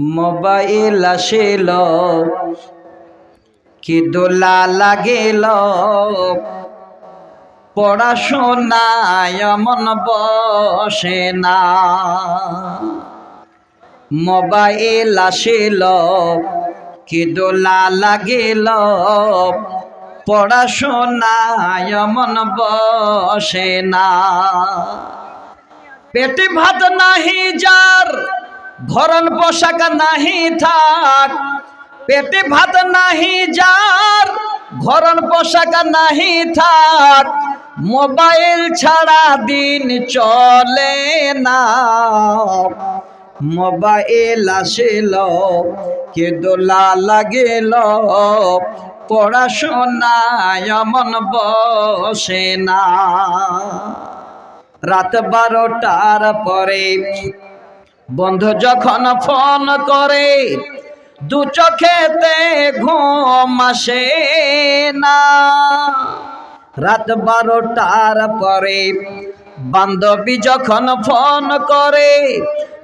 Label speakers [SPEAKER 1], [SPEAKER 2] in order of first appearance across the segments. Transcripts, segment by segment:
[SPEAKER 1] Mobile আসিল। কি দোলা লাগিল। পড়াশোনায় মন বসে না। মোবাইল আসিল। কি দোলা লাগিল। পড়াশোনায় মন বসে না। পেটে ভাত নাহি যার। ভরণ পোশাক নাহি থাক, পেটে ভাত নাহি যার ভরণ পোশাক নাহি থাক, মোবাইল ছাড়া দিন চলে না। মোবাইল আসিল কে দোলা লাগিল, পড়াশোনায় মন বসে না। রাত বারোটার পরে বন্ধু যখন ফোন করে, দু চোখেতে ঘুম আসে না। রাত বারোটার পরে বান্ধবী যখন ফোন করে,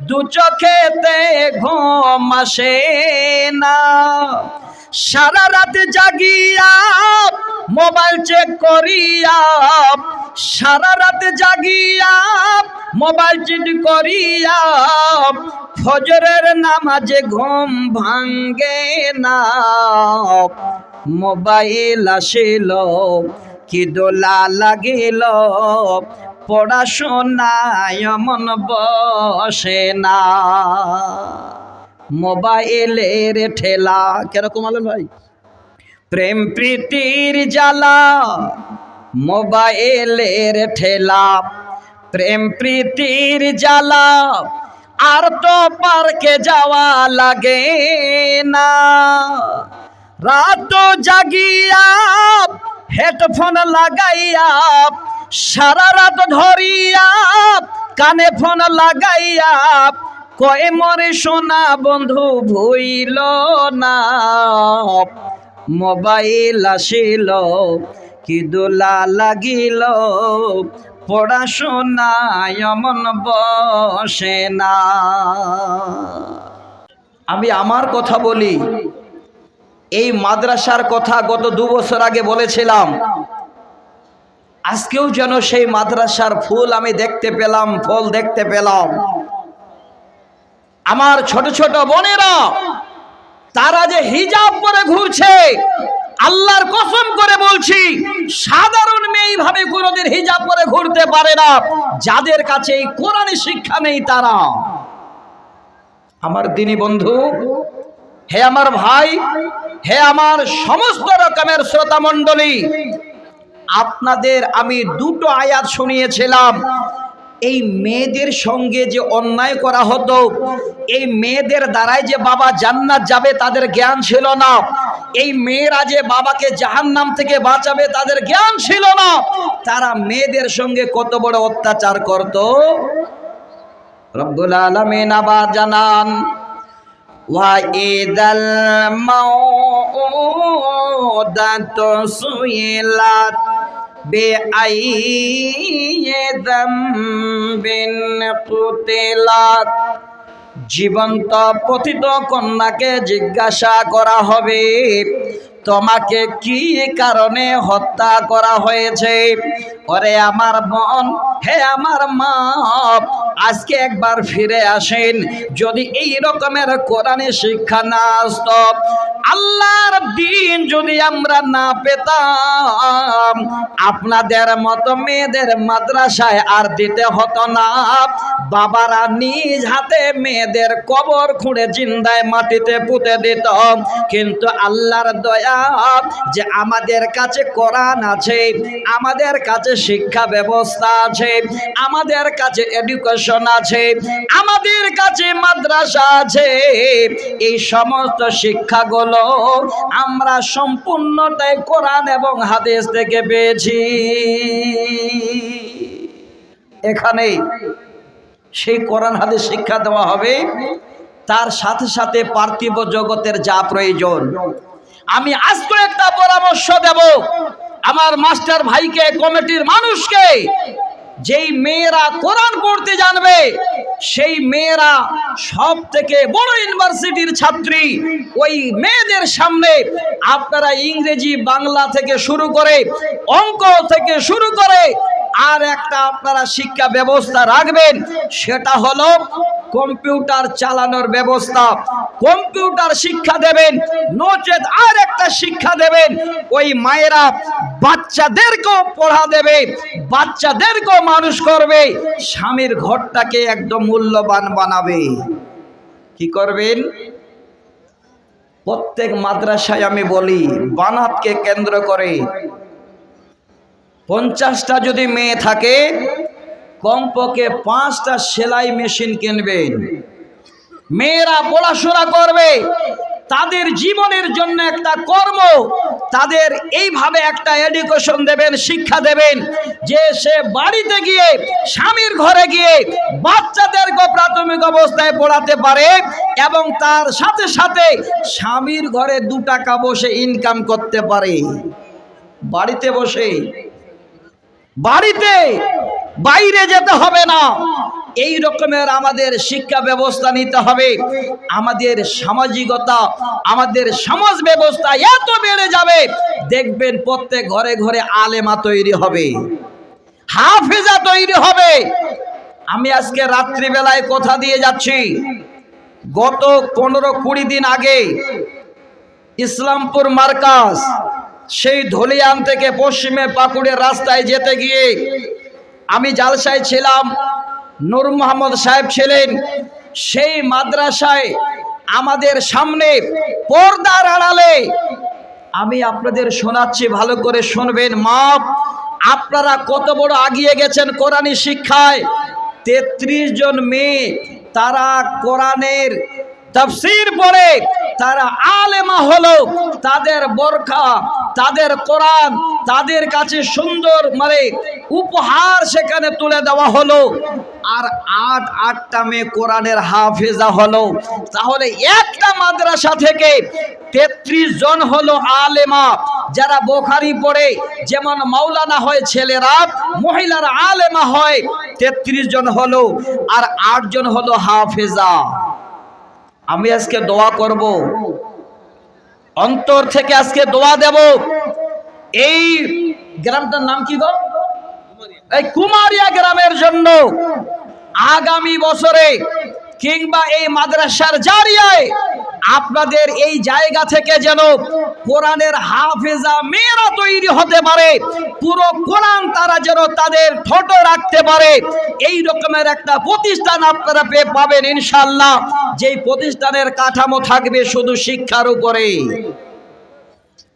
[SPEAKER 1] দু চোখেতে ঘুম আসে না। সারা রাত জাগিয়া মোবাইল চেক করিয়া, সারা রাত জাগিয়া, মোবাইল চেক করিয়া, ফজরের নামাজে ঘুম ভাঙ্গে না। মোবাইল আসিল, কি দোলা লাগিল, পড়াশোনায় মন বসে না। মোবাইলের ঠেলা, কীরকম আলেন ভাই? প্রেম প্রীতির জ্বালা, মোবাইলের ঠেলা। প্রেম প্রীতির জ্বালা, আর তো পার্কে যাওয়া লাগে না। রাত জাগিয়া হেডফোন লাগাইয়া, সারা রাত ধরিয়া কানে ফোন লাগাইয়া, কয়ে মরে সোনা বন্ধু ভুইল না। মোবাইল আসিল, কি দোলা লাগিল? পড়াশোনায় মন বসে না। আমি আমার কথা বলি। এই মাদ্রাসার কথা গত দু বছর আগে বলেছিলাম। আজকেও যেন সেই মাদ্রাসার ফুল আমি দেখতে পেলাম, ফল দেখতে পেলাম। আমার ছোট ছোট বোনেরা তারা যে হিজাব করে ঘুরছে, আল্লাহর কসম করে বলছি, সাধারণ মেয়ে এইভাবে কোনোদিন হিজাব করে ঘুরতে পারে না, যাদের কাছে এই কোরআনে শিক্ষা নেই তারা। আমার দিনী বন্ধু, হে আমার ভাই, হে আমার সমস্ত রকমের শ্রোতা মণ্ডলী আপনাদের আমি দুটো আয়াত শুনিয়েছিলাম। এই মেয়েদের সঙ্গে যে অন্যায় করা হতো এই মেয়েদের দ্বারাই যে বাবা জান্নাত যাবে তাদের জ্ঞান ছিল না এই মেয়েরা যে বাবাকে জাহান্নাম থেকে বাঁচাবে তাদের জ্ঞান ছিল না তারা মেয়েদের সঙ্গে কত বড় অত্যাচার করত রব্বুল আলমিন আবার জানান وإذا الموءودة سئلت বেআইয়ে দম্বিন কুতিলাত জীবন্ত পতিত কন্যাকে জিজ্ঞাসা করা হবে তোমাকে কি কারণে হত্যা করা হয়েছে? ওরে আমার বোন হে আমার মা, আজকে একবার ফিরে আসেন। যদি এই রকমের কোরআনে শিক্ষা না আসত, আল্লাহর দিন যদি আমরা না পেতাম, আপনাদের মতো মেয়েদের মাদ্রাসায় আর দিতে হতো না। বাবারা নিজ হাতে মেয়েদের কবর খুঁড়ে জিন্দায় মাটিতে পুঁতে দিত। কিন্তু আল্লাহর দয়া যে আমাদের কাছে কোরআন আছে, আমাদের কাছে শিক্ষা ব্যবস্থা আছে, আমাদের কাছে এডুকেশন আছে, আমাদের কাছে মাদ্রাসা আছে। এই সমস্ত শিক্ষাগুলো আমরা সম্পূর্ণটাই কোরআন এবং হাদিস থেকে পেয়েছি। এখানে সেই কোরআন হাদিস শিক্ষা দেওয়া হবে। তার সাথে সাথে পার্থিব জগতের যা প্রয়োজন আমি আজকে একটা পরামর্শ দেব। আমার মাস্টার ভাইকে, কমিটির মানুষকে, যেই মেয়েরা কোরআন পড়তে জানবে, সেই মেয়েরা সব থেকে বড় ইউনিভার্সিটির ছাত্রী। ওই মেয়েদের সামনে আপনারা ইংরেজি, বাংলা থেকে শুরু করে অঙ্ক থেকে শুরু করে আর একটা আপনারা শিক্ষা ব্যবস্থা রাখবেন, সেটা হলো কম্পিউটার চালানোর ব্যবস্থা। কম্পিউটার শিক্ষা দেবেন, নচেত আর একটা শিক্ষা দেবেন। ওই মায়েরা বাচ্চাদেরকেও পড়া দেবে, বাচ্চাদেরকেও মানুষ করবে, স্বামীর ঘরটাকে একদম মূল্যবান বানাবে। কি করবেন? প্রত্যেক মাদ্রাসায় আমি বলি, বানাতকে কেন্দ্র করে। পঞ্চাশটা যদি মেয়ে থাকে কমপক্ষে পাঁচটা সেলাই মেশিন কিনবেন মেয়েরা পড়াশোনা করবে। তাদের জীবনের জন্য একটা কর্ম। তাদের এইভাবে একটা এডুকেশন দেবেন, শিক্ষা দেবেন যে সে বাড়িতে গিয়ে, স্বামীর ঘরে গিয়ে বাচ্চাদেরকে প্রাথমিক অবস্থায় পড়াতে পারে এবং তার সাথে সাথে স্বামীর ঘরে দু টাকা বসে ইনকাম করতে পারে। বাড়িতে বসে। বাড়িতে বাইরে যেতে হবে না। এই রকমের আমাদের শিক্ষা ব্যবস্থা নিতে হবে। আমাদের সামাজিকতা, আমাদের সমাজ ব্যবস্থা এত বেড়ে যাবে, দেখবেন প্রত্যেক ঘরে ঘরে আলেমা তৈরি হবে। হাফেজা তৈরি হবে। আমি আজকে রাত্রিবেলায় কথা দিয়ে যাচ্ছি। গত পনেরো কুড়ি দিন আগে ইসলামপুর মার্কাস সেই ধলিয়ান থেকে পশ্চিমে পাকুড়ের রাস্তায় যেতে গিয়ে আমি জালসায় ছিলাম, নূর মোহাম্মদ সাহেব ছিলেন। সেই মাদ্রাসায় আমাদের সামনে পর্দার আড়ালে। আমি আপনাদের শোনাচ্ছি, ভালো করে শুনবেন, মাপ। আপনারা কত বড় আগিয়ে গেছেন কোরআনী শিক্ষায়? তেত্রিশ জন মেয়ে, তারা কোরআনের তাফসির পড়ে তারা আলেমা হলো, তাদের বোরখা, তাদের কোরআন, তাদের কাছে সুন্দর মানে উপহার সেখানে তুলে দেওয়া হলো। আর আট, আটটা মেয়ে কোরআনের হাফেজা হলো। তাহলে একটা মাদ্রাসা থেকে তেত্রিশ জন হলো আলেমা। যারা বোখারি পড়ে, যেমন মাওলানা হয় ছেলেরা, মহিলারা আলেমা হয়, তেত্রিশ জন হলো। আর আটজন হলো হাফেজা। আমি আজকে দোয়া করব। অন্তর থেকে আজকে দোয়া দেব। এই গ্রামটার নাম কি গো? এই কুমারিয়া গ্রামের জন্য আগামী বছরে কিংবা এই মাদ্রাসার জারিয়ায় আপনাদের এই জায়গা থেকে যেন কোরআনের হাফেজা মেয়েরা তৈরি হতে পারে, পুরো কোরআন তারা যেন তাদের ঠোঁট রাখতে পারে, এই রকমের একটা প্রতিষ্ঠান আপনারা পেয়ে পাবেন ইনশাল্লাহ যেই প্রতিষ্ঠানের কাঠামো থাকবে শুধু শিক্ষার উপরে।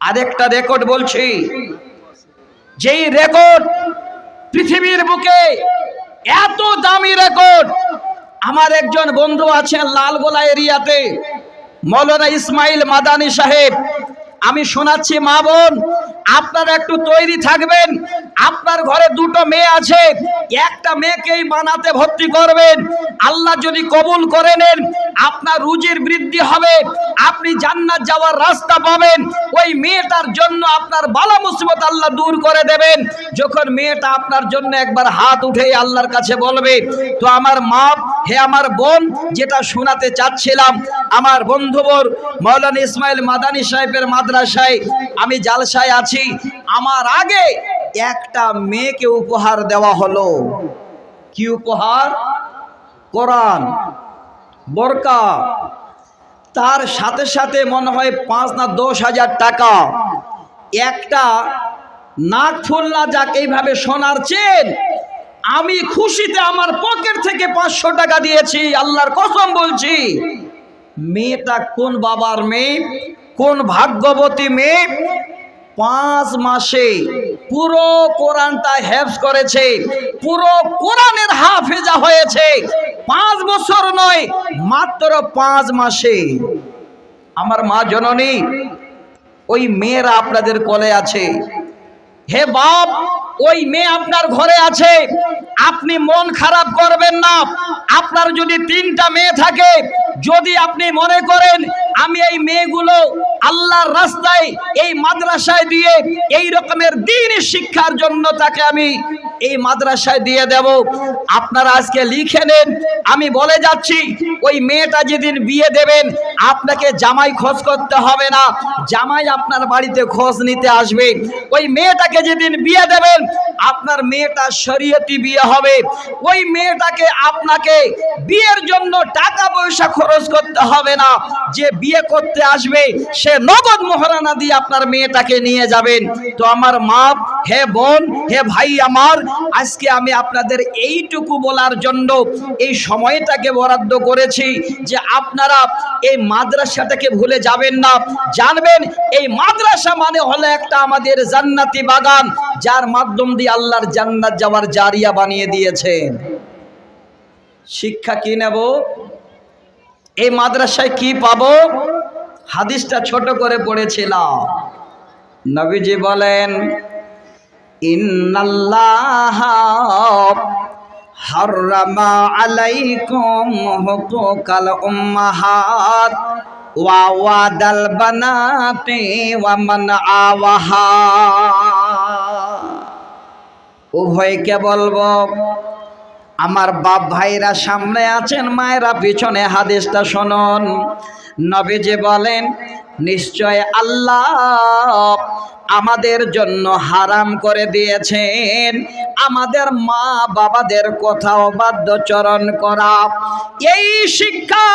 [SPEAKER 1] আরেকটা রেকর্ড বলছি, যেই রেকর্ড পৃথিবীর বুকে এত দামি রেকর্ড আমার একজন বন্ধু আছেন লালগোলা এরিয়াতে, মৌলানা ইসমাইল মাদানি সাহেব। আমি শোনাচ্ছি, মা বোন, আপনারা একটু তৈরি থাকবেন। আপনার ঘরে দুটো মেয়ে আছে, একটা মেয়েকেই বানাতে ভর্তি করবেন। আল্লাহ যদি কবুল করে নেন, আপনার রুজির বৃদ্ধি হবে। আপনি জান্নাত যাওয়ার রাস্তা পাবেন। ওই মেয়েটার জন্য আপনার বালা মুসিবত আল্লাহ দূর করে দেবেন। যখন মেয়েটা আপনার জন্য একবার হাত উঠে আল্লাহর কাছে বলবে, তো আমার মা হে আমার বোন, যেটা শোনাতে চাচ্ছিলাম, আমার বন্ধুবর মৌলানা ইসমাইল মাদানী সাহেবের মাদ্রাসায় আমি জালসায় আছি। আমার আগে একটা মেয়েকে উপহার দেওয়া হলো। কি উপহার? কোরআন। বোরকা তার সাথে সাথে মনে হয় পাঁচ না দশ হাজার টাকা। একটা নাক ফুলনা যাক এইভাবে সোনার চেন আমি খুশিতে আমার পকেট থেকে পাঁচশো টাকা দিয়েছি, আল্লাহর কসম বলছি। মেয়েটা কোন বাবার মেয়ে, কোন ভাগ্যবতী মেয়ে? পাঁচ মাসে পুরো কোরআনটা হেফজ করেছে, পুরো কোরআনের হাফেজা হয়েছে। পাঁচ বছর নয়, মাত্র পাঁচ মাসে। আমার মা জননী, ওই মেয়েরা আপনাদের কলে আছে। হে বাপ ওই মেয়ে আপনার ঘরে আছে। আপনি মন খারাপ করবেন না। আপনার যদি তিনটা মেয়ে থাকে, যদি আপনি মনে করেন আমি এই মেয়েগুলো আল্লাহর রাস্তায় এই মাদ্রাসায় দিয়ে এই রকমের দিন শিক্ষার জন্য তাকে আমি এই মাদ্রাসায় দিয়ে দেব। আপনারা আজকে লিখে নেন। আমি বলে যাচ্ছি, ওই মেয়েটা যেদিন বিয়ে দেবেন, আপনাকে জামাই খোঁজ করতে হবে না। জামাই আপনার বাড়িতে খোঁজ নিতে আসবে। ওই মেয়েটাকে যেদিন বিয়ে দেবেন, আপনার মেয়েটা শরীয়তি বিয়ে হবে। ওই মেয়েটাকে আপনাকে বিয়ের জন্য টাকা পয়সা খরচ করতে হবে না। যে বিয়ে করতে আসবে, সে নগদ মোহরানা দিয়ে আপনার মেয়েটাকে নিয়ে যাবেন। তো আমার মা হে বোন, হে ভাই আমার, আজকে আমি আপনাদের এইটুকু বলার জন্য এই সময়টাকে বরাদ্দ করেছি যে আপনারা এই মাদ্রাসাটাকে ভুলে যাবেন না। জানবেন, এই মাদ্রাসা মানে হলো একটা আমাদের জান্নাতি বাগান, যার মাধ্যম দিয়ে আল্লাহর জান্নাত যাওয়ার জারিয়া বানিয়ে দিয়েছেন। শিক্ষা কি নেব? এই মাদ্রাসায় কি পাবো? হাদিসটা ছোট করে পড়েছিলাম। নবীজি বলেন, ইন্নাল্লাহ হাররামা ওয়া ওয়া উভয়কে বলব আমার বাপ ভাইরা সামনে আছেন, মায়েরা পিছনে হাদিসটা শুনুন। নবীজি বলেন, নিশ্চয় আল্লাহ আমাদের জন্য হারাম করে দিয়েছেন। আমাদের মা বাবাদের কথা বাধ্যচরণ করা। এই শিক্ষা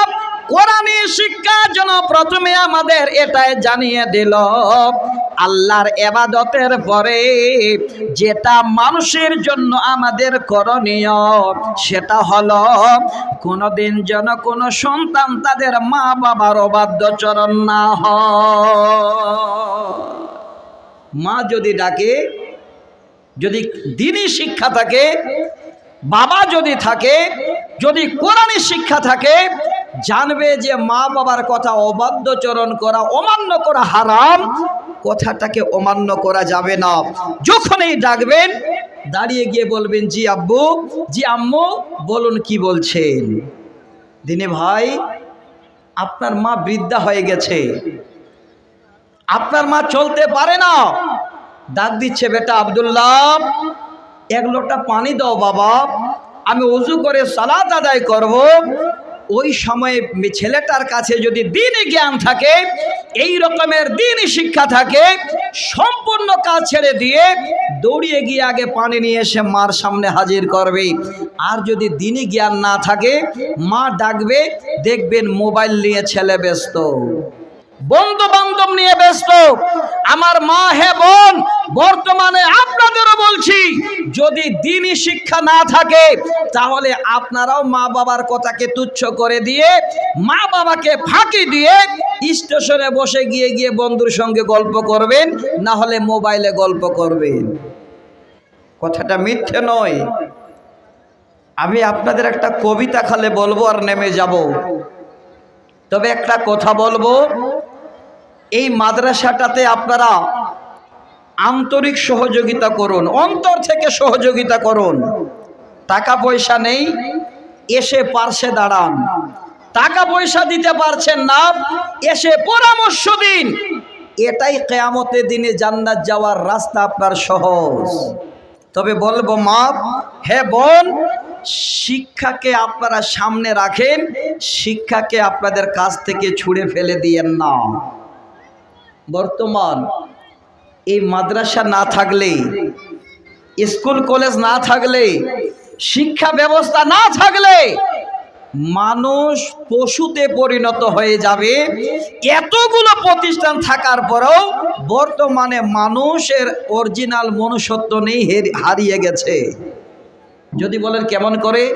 [SPEAKER 1] কোরআনী শিক্ষা যেন প্রথমে আমাদের এটাই জানিয়ে দিল। আল্লাহর এবাদতের পরে যেটা মানুষের জন্য আমাদের করণীয়, সেটা হলো কোনোদিন যেন কোনো সন্তান তাদের মা বাবার অবাধ্যচরণ না হয়। মা যদি ডাকে, যদি দিনই শিক্ষা থাকে, বাবা যদি থাকে, যদি কোরআনী শিক্ষা থাকে জানবে যে মা বাবার কথা অবাধ্যচরণ করা, অমান্য করা হারাম, কথাটাকে অমান্য করা যাবে না। যখনই ডাকবেন, দাঁড়িয়ে গিয়ে বলবেন, জি আব্বু, জি আম্মু, বলুন কি বলছেন? দিনে ভাই, আপনার মা বৃদ্ধা হয়ে গেছে। আপনার মা চলতে পারে না। ডাক দিচ্ছে, বেটা আব্দুল্লাহ, এক লোটা পানি দাও বাবা, আমি উজু করে সালাদ আদায় করব ওই সময়ে ছেলেটার কাছে যদি দিনই জ্ঞান থাকে, এই রকমের দিনই শিক্ষা থাকে, সম্পূর্ণ কাজ ছেড়ে দিয়ে দৌড়িয়ে গিয়ে আগে পানি নিয়ে এসে মার সামনে হাজির করবে। আর যদি দিনই জ্ঞান না থাকে, মা ডাকবে, দেখবেন মোবাইল নিয়ে ছেলে ব্যস্ত। বন্ধু বান্ধব নিয়ে ব্যস্ত। আমার মা হে বোন, বর্তমানে আপনাদেরও বলছি, যদি দিনই শিক্ষা না থাকে, তাহলে আপনারাও মা বাবার কথাকে তুচ্ছ করে দিয়ে, মা বাবাকে ফাঁকি দিয়ে স্টেশনে বসে গিয়ে গিয়ে বন্ধুর সঙ্গে গল্প করবেন, না হলে মোবাইলে গল্প করবেন। কথাটা মিথ্যে নয়। আমি আপনাদের একটা কবিতা খালে বলব আর নেমে যাব। তবে একটা কথা বলব এই মাদ্রাসাটাতে আপনারা আন্তরিক সহযোগিতা করুন, অন্তর থেকে সহযোগিতা করুন। টাকা পয়সা নেই, এসে পার্শ্বে দাঁড়ান। টাকা পয়সা দিতে পারছেন না, এসে পরামর্শ দিন। এটাই কেয়ামতের দিনে জান্নাত যাওয়ার রাস্তা আপনার সহজ। তবে বলব, মা, হে বোন, শিক্ষাকে আপনারা সামনে রাখেন, শিক্ষাকে আপনাদের কাছ থেকে ছুঁড়ে ফেলে দিয়েন না। বর্তমান এই মাদ্রাসা না থাকলে, স্কুল, কলেজ না থাকলে, শিক্ষা ব্যবস্থা না থাকলে মানুষ পশুতে পরিণত হয়ে যাবে। এতগুলো প্রতিষ্ঠান থাকার পরেও বর্তমানে মানুষের অরিজিনাল মনুষ্যত্ব নেই, হের- হারিয়ে গেছে। যদি বলেন কেমন করে?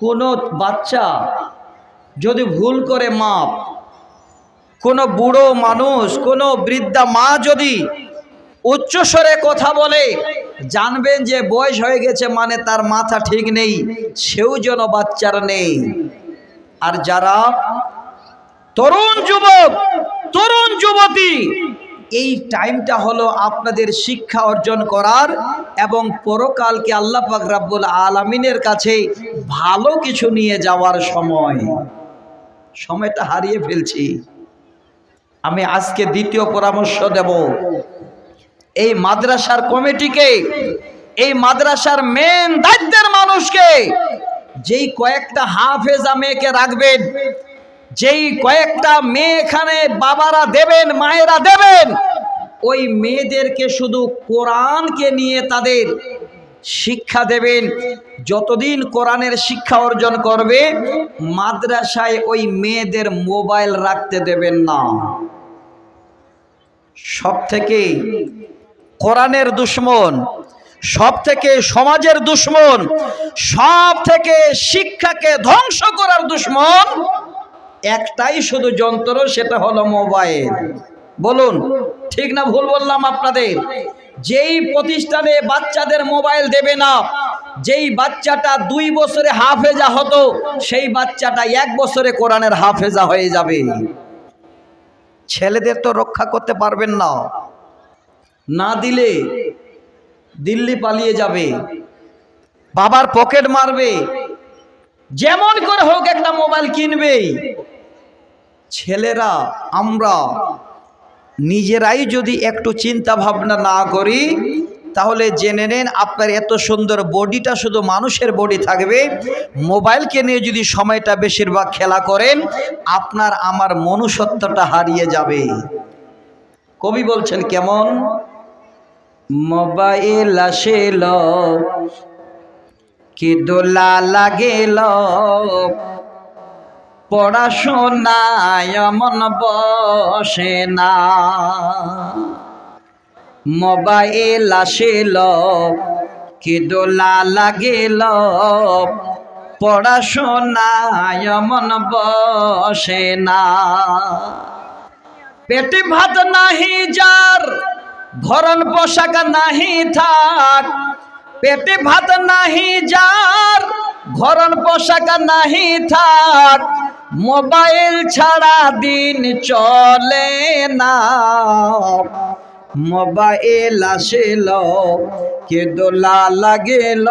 [SPEAKER 1] কোনো বাচ্চা যদি ভুল করে মাপ কোনো বুড়ো মানুষ, কোনো বৃদ্ধা মা যদি উচ্চস্বরে কথা বলে, জানবেন যে বয়স হয়ে গেছে মানে তার মাথা ঠিক নেই, সেও যেন বাচ্চার নেই। আর যারা তরুণ যুবক, তরুণ যুবতী, এই টাইমটা হলো আপনাদের শিক্ষা অর্জন করার এবং পরকালকে আল্লাহ পাক রাব্বুল আলামিনের কাছে ভালো কিছু নিয়ে যাওয়ার সময়। সময়টা হারিয়ে ফেলছি। আমি আজকে দ্বিতীয় পরামর্শ দেব। এই মাদ্রাসার কমিটিকে, এই মাদ্রাসার মেন দায়িত্বের মানুষকে, যেই কয়েকটা হাফেজা মেয়েকে রাখবেন, যেই কয়েকটা মেয়ে এখানে বাবারা দেবেন, মায়েরা দেবেন, ওই মেয়েদেরকে শুধু কোরআনকে নিয়ে তাদের শিক্ষা দেবেন। যতদিন কোরআনের শিক্ষা অর্জন করবে, মাদ্রাসায় ওই মেয়েদের মোবাইল রাখতে দেবেন না। সব থেকে কোরআনের দুশ্মন সব থেকে সমাজের দুশ্মন সব থেকে শিক্ষাকে ধ্বংস করার দুশ্মন একটাই শুধু যন্ত্র, সেটা হলো মোবাইল। বলুন, ঠিক না ভুল বললাম আপনাদের? যেই প্রতিষ্ঠানে বাচ্চাদের মোবাইল দেবে না, যেই বাচ্চাটা দুই বছরে হাফেজা হতো, সেই বাচ্চাটা এক বছরে কোরআনের হাফেজা হয়ে যাবে। ছেলেদের তো রক্ষা করতে পারবেন না। না দিলে দিল্লি পালিয়ে যাবে। বাবার পকেট মারবে। যেমন করে হোক একটা মোবাইল কিনবেই ছেলেরা, আমরা নিজেরাই যদি একটু চিন্তা ভাবনা না করি তাহলে জেনে নেন আপনার এত সুন্দর বডিটা শুধু মানুষের বডি থাকবে। মোবাইলকে নিয়ে যদি সময়টা বেশিরভাগ খেলা করেন, আপনার আমার মনুষ্যত্বটা হারিয়ে যাবে। কবি বলছেন, কেমন? মোবাইল আসিল, কি দোলা লাগেল, পড়াশোনায় মন বসে না। মোবাইল আসিল দোলা লাগেল। পড়াশোনায় মন বসে না। পেটে ভাত নাহি যার ভরণ পোশাক নাহি থাক। পেটে ভাত নাহি যার ভরণ পোশাক নাহি থাক। মোবাইল ছাড়া দিন চলে না। মোবাইল আসিল কে দোলা লাগেল।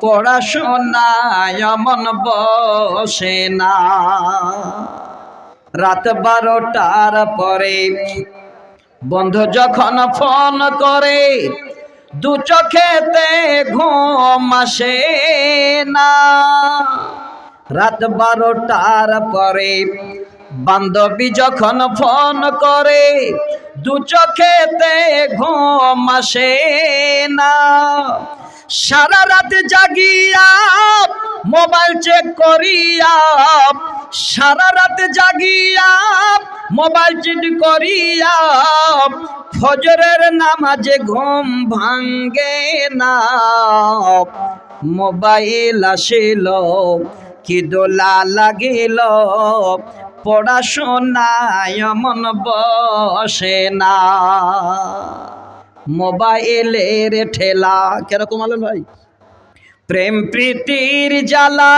[SPEAKER 1] পড়াশোনায় মন বসে না। রাত বারোটার পরে বন্ধু যখন ফোন করে, দু চোখেতে ঘুম আসে না। রাত বারোটার পরে বান্ধবী যখন ফোন করে, দু চোখেতে ঘুম আসে না। সারা রাত জাগিয়া মোবাইল চেক করিয়া, সারা রাত জাগিয়া মোবাইল চেক করিয়া, ফজরের নামাজে ঘুম ভাঙ্গে না। মোবাইল আসিল, কি দোলা লাগিল পড়াশোনায় মন বসে না। মোবাইলের ঠেলা, কেরকম আলেন ভাই? প্রেম প্রীতির জ্বালা,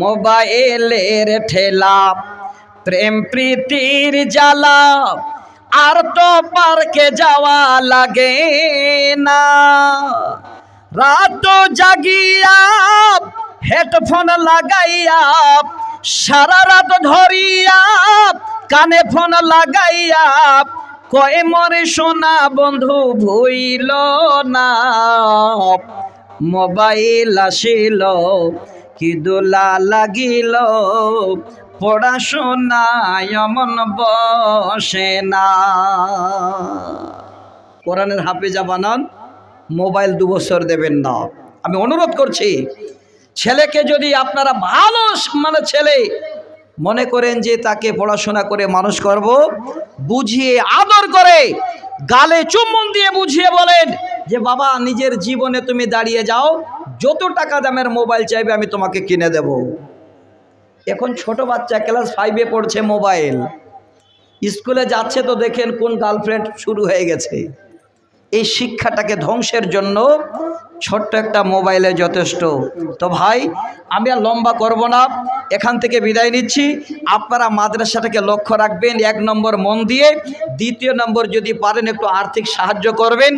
[SPEAKER 1] মোবাইলের ঠেলা, প্রেম প্রীতির জ্বালা, আর তো পার্কে যাওয়া লাগে না। রাত জাগিয়া হেডফোন লাগাইয়া সারা রাত ধরিয়া কানে ফোন লাগাইয়া কয়ে, মরে সোনা বন্ধু ভুইল না। মোবাইল আসিল, কি দোলা লাগিল। পড়াশোনায় মন বসে না। কোরআনের হাফেজা বানান মোবাইল দু বছর দেবেন না। আমি অনুরোধ করছি ছেলেকে যদি আপনারা ভালো মানে ছেলে মনে করেন যে তাকে পড়াশোনা করে মানুষ করব, বুঝিয়ে আদর করে, গালে চুম্বন দিয়ে বুঝিয়ে বলেন যে, বাবা, নিজের জীবনে তুমি দাঁড়িয়ে যাও, যত টাকা দামের মোবাইল চাইবে আমি তোমাকে কিনে দেব। এখন ছোট বাচ্চা ক্লাস ফাইভে পড়ছে মোবাইল। স্কুলে যাচ্ছে তো দেখেন কোন গার্লফ্রেন্ড শুরু হয়ে গেছে। এই শিক্ষাটাকে ধ্বংসের জন্য ছোট্ট একটা মোবাইলে যথেষ্ট। তো ভাই, আমি আর লম্বা করব না, এখান থেকে বিদায় নিচ্ছি। আপনারা মাদ্রাসাটাকে লক্ষ্য রাখবেন, এক নম্বর মন দিয়ে। দ্বিতীয় নম্বর যদি পারেন, একটু আর্থিক সাহায্য করবেন।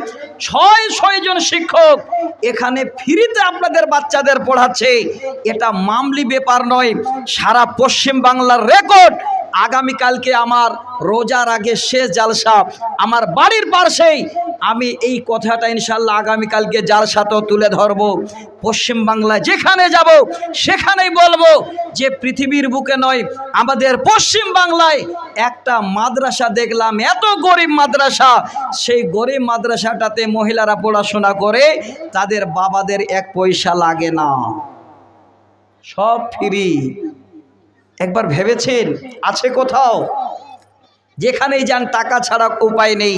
[SPEAKER 1] ছয় ছয়জন শিক্ষক এখানে ফ্রিতে আপনাদের বাচ্চাদের পড়াচ্ছে। এটা মামলি ব্যাপার নয়, সারা পশ্চিম বাংলার রেকর্ড। আগামীকালকে আমার রোজার আগে শেষ জালসা, আমার বাড়ির পাশেই আমি এই কথাটা ইনশাল্লাহ আগামীকালকে জালসাতেও তুলে ধরবো। পশ্চিম বাংলায় যেখানে যাব, সেখানেই বলব যে পৃথিবীর বুকে নয়, আমাদের পশ্চিম বাংলায় একটা মাদ্রাসা দেখলাম, এত গরিব মাদ্রাসা। সেই গরিব মাদ্রাসাটাতে মহিলারা পড়াশোনা করে, তাদের বাবাদের এক পয়সা লাগে না। সব ফ্রি। একবার ভেবেছেন, আছে কোথাও? যেখানেই যান, টাকা ছাড়া উপায় নেই।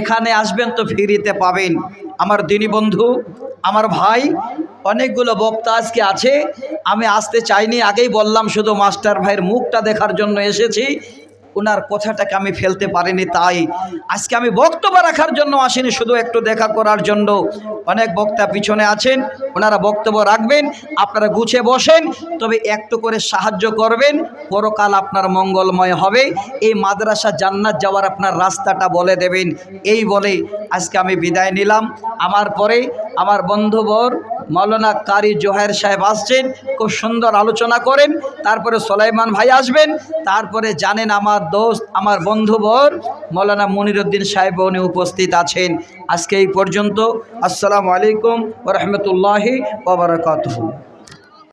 [SPEAKER 1] এখানে আসবেন তো ফিরিতে পাবেন। আমার দিনী বন্ধু, আমার ভাই, অনেকগুলো বক্তা আজকে আছে। আমি আসতে চাইনি, আগেই বললাম শুধু মাস্টার ভাইয়ের মুখটা দেখার জন্য এসেছি। ওনার কথাটাকে আমি ফেলতে পারিনি তাই। আজকে আমি বক্তব্য রাখার জন্য আসিনি, শুধু একটু দেখা করার জন্য। অনেক বক্তা পিছনে আছেন, ওনারা বক্তব্য রাখবেন, আপনারা গুছে বসেন, তবে একটু করে সাহায্য করবেন, পরকাল আপনার মঙ্গলময় হবে। এই মাদ্রাসা জান্নাত যাওয়ার আপনার রাস্তাটা বলে দেবেন। এই বলে আজকে আমি বিদায় নিলাম। আমার পরে আমার বন্ধুবর মৌলানা কারি জোহার সাহেব আসছেন, খুব সুন্দর আলোচনা করেন, তারপরে সোলাইমান ভাই আসবেন, তারপরে জানেন আমার দোস্ত, আমার বন্ধুবর মৌলানা মনিরুদ্দিন সাহেব উনি উপস্থিত আছেন। আজকে এই পর্যন্ত, আসসালামু আলাইকুম রহমতুল্লাহি ওবরাকাতুহু